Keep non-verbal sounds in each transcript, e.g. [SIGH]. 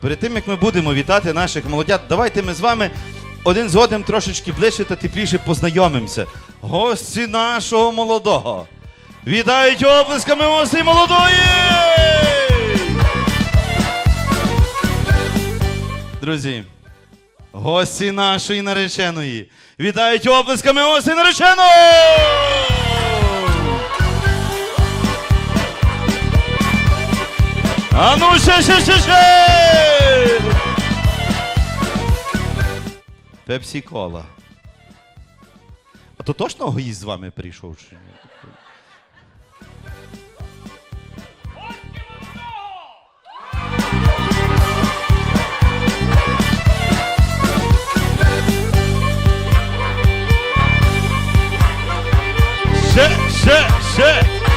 перед тим як ми будемо вітати наших молодят, давайте ми з вами один з одним трошечки ближче та тепліше познайомимося. Гості нашого молодого. Вітають оплесками гості молодої! Друзі, гості нашої нареченої. Вітають оплесками гості нареченої! А ну ще, ще, ще, ще! Пепсі кола. А то точно гоїст з вами прийшов? Чи ні? Ще, ще, ще!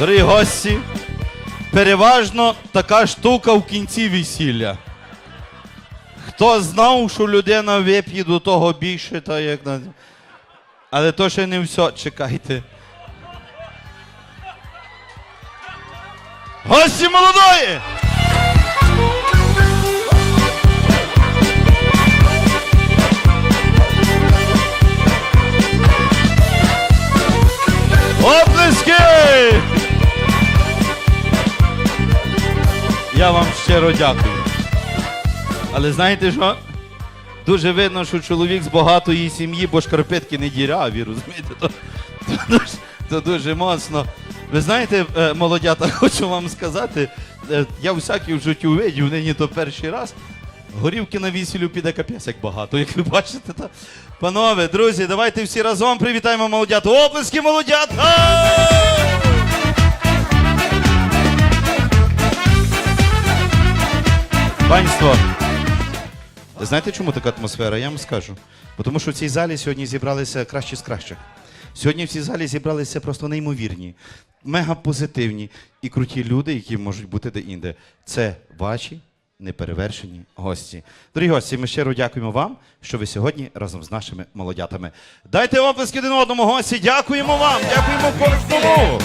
Дорогі гості, переважно така штука в кінці весілля. Хто знав, що людина вип'є до того більше, то як на. Але то ще не все, чекайте. Гості молодої! Оплески! Я вам щиро дякую. Але знаєте що? Дуже видно, що чоловік з багатої сім'ї, бо шкарпетки не діряві, розумієте? То, то, дуже, то дуже моцно. Ви знаєте, е, молодята, [LAUGHS] хочу вам сказати, е, я всякий в житті видів, нині то перший раз. Горівки на весіллю піде капець як багато, як ви бачите. Та... Панове, друзі, давайте всі разом привітаємо молодят. Оплески молодят! Панство, знаєте, чому така атмосфера? Я вам скажу. Бо Тому що в цій залі сьогодні зібралися кращі з кращих. Сьогодні в цій залі зібралися просто неймовірні, мега позитивні і круті люди, які можуть бути де-інде. Це ваші неперевершені гості. Дорогі гості, ми щиро дякуємо вам, що ви сьогодні разом з нашими молодятами. Дайте оплески один одному гості. Дякуємо вам, дякуємо кожному.